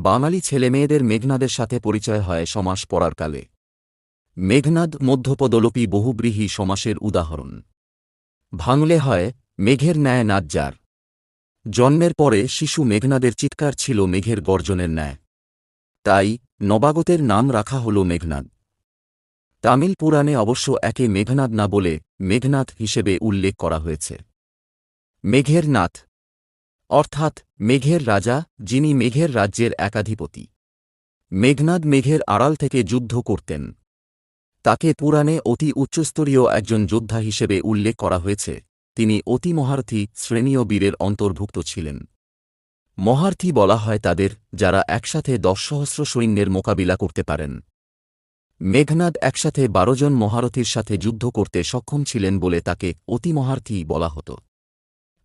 বাঙালি ছেলেমেয়েদের মেঘনাদের সাথে পরিচয় হয় সমাস পড়ার কালে। মেঘনাদ মধ্যপদলোপী বহুব্রীহী সমাসের উদাহরণ। ভাঙলে হয়, মেঘের ন্যায় নাজ্জার। জন্মের পরে শিশু মেঘনাদের চিৎকার ছিল মেঘের গর্জনের ন্যায়। তাই নবাগতের নাম রাখা হল মেঘনাদ। তামিল পুরাণে অবশ্য একে মেঘনাদ না বলে মেঘনাথ হিসেবে উল্লেখ করা হয়েছে। মেঘের নাথ। অর্থাৎ মেঘের রাজা, যিনি মেঘের রাজ্যের একাধিপতি। মেঘনাদ মেঘের আড়াল থেকে যুদ্ধ করতেন। তাকে পুরাণে অতি উচ্চস্তরীয় একজন যোদ্ধা হিসেবে উল্লেখ করা হয়েছে। তিনি অতি মহারথী, শ্রেণীয় বীরের অন্তর্ভুক্ত ছিলেন। মহার্থী বলা হয় তাদের, যারা একসাথে দশ সহস্র সৈন্যের মোকাবিলা করতে পারেন। মেঘনাদ একসাথে বারো জন মহারথীর সাথে যুদ্ধ করতে সক্ষম ছিলেন বলে তাকে অতি মহার্থী বলা হতো।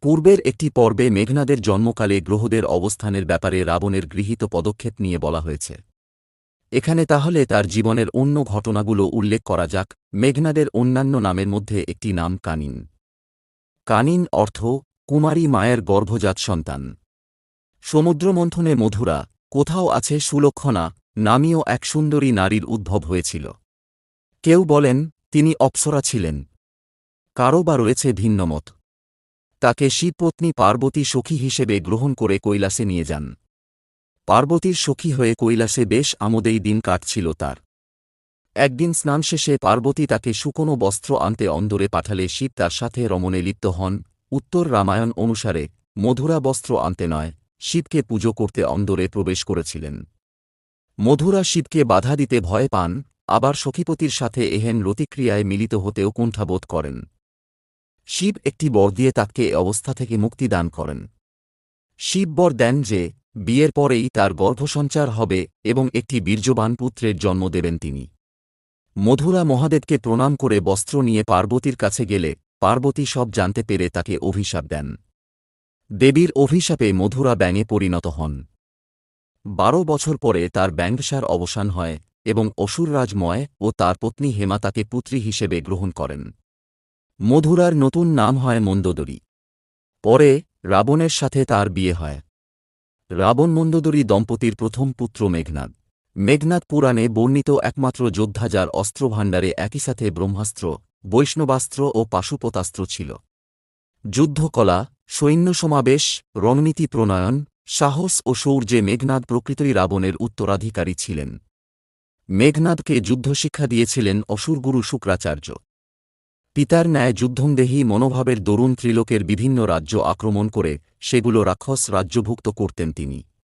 পূর্বের একটি পর্বে মেঘনাদের জন্মকালে গ্রহদের অবস্থানের ব্যাপারে রাবণের গৃহীত পদক্ষেপ নিয়ে বলা হয়েছে। এখানে তাহলে তার জীবনের অন্য ঘটনাগুলো উল্লেখ করা যাক। মেঘনাদের অন্যান্য নামের মধ্যে একটি নাম কানিন। কানিন অর্থ কুমারী মায়ের গর্ভজাত সন্তান। সমুদ্রমন্থনে মধুরা, কোথাও আছে সুলক্ষণা, নামীয় এক সুন্দরী নারীর উদ্ভব হয়েছিল। কেউ বলেন, তিনি অপ্সরা ছিলেন। কারও বা রয়েছে ভিন্নমত। তাকে শিবপত্নী পার্বতী সখী হিসেবে গ্রহণ করে কৈলাসে নিয়ে যান। পার্বতীর সখী হয়ে কৈলাসে বেশ আমোদেই দিন কাটছিল তার। একদিন স্নান শেষে পার্বতী তাকে শুকনো বস্ত্র আনতে অন্দরে পাঠালে শিব তার সাথে রমণে লিপ্ত হন। উত্তর রামায়ণ অনুসারে, মধুরা বস্ত্র আনতে নয়, শিবকে পুজো করতে অন্দরে প্রবেশ করেছিলেন। মধুরা শিবকে বাধা দিতে ভয় পান, আবার সখীপতির সাথে এহেন রতিক্রিয়ায় মিলিত হতেও কুণ্ঠাবোধ করেন। শিব একটি বর দিয়ে তাকে অবস্থা থেকে মুক্তি দান করেন। শিব বর দেন যে, বিয়ের পরেই তার গর্ভসঞ্চার হবে এবং একটি বীর্যবান পুত্রের জন্ম দেবেন তিনি। মধুরা মহাদেবকে প্রণাম করে বস্ত্র নিয়ে পার্বতীর কাছে গেলে, পার্বতী সব জানতে পেরে তাকে অভিশাপ দেন। দেবীর অভিশাপে মধুরা ব্যাঙে পরিণত হন। বারো বছর পরে তার ব্যাংসার অবসান হয় এবং অসুররাজময় ও তার পত্নী হেমা তাকে পুত্রী হিসেবে গ্রহণ করেন। মধুরার নতুন নাম হয় মন্দোদরী। পরে রাবণের সাথে তার বিয়ে হয়। রাবণ মন্দোদরী দম্পতির প্রথম পুত্র মেঘনাদ। মেঘনাদ পুরাণে বর্ণিত একমাত্র যোদ্ধা যার অস্ত্রভাণ্ডারে একই সাথে ব্রহ্মাস্ত্র, বৈষ্ণবাস্ত্র ও পাশুপতাস্ত্র ছিল। যুদ্ধকলা, সৈন্য সমাবেশ, রণনীতি প্রণয়ন, সাহস ও শৌর্যে মেঘনাদ প্রকৃতই রাবণের উত্তরাধিকারী ছিলেন। মেঘনাদকে যুদ্ধশিক্ষা দিয়েছিলেন অসুরগুরু শুক্রাচার্য। পিতার ন্যায় যুদ্ধংদেহী মনোভাবের দরুণ ত্রিলোকের বিভিন্ন রাজ্য আক্রমণ করে সেগুলো রাক্ষস রাজ্যভুক্ত করতেন তিনি।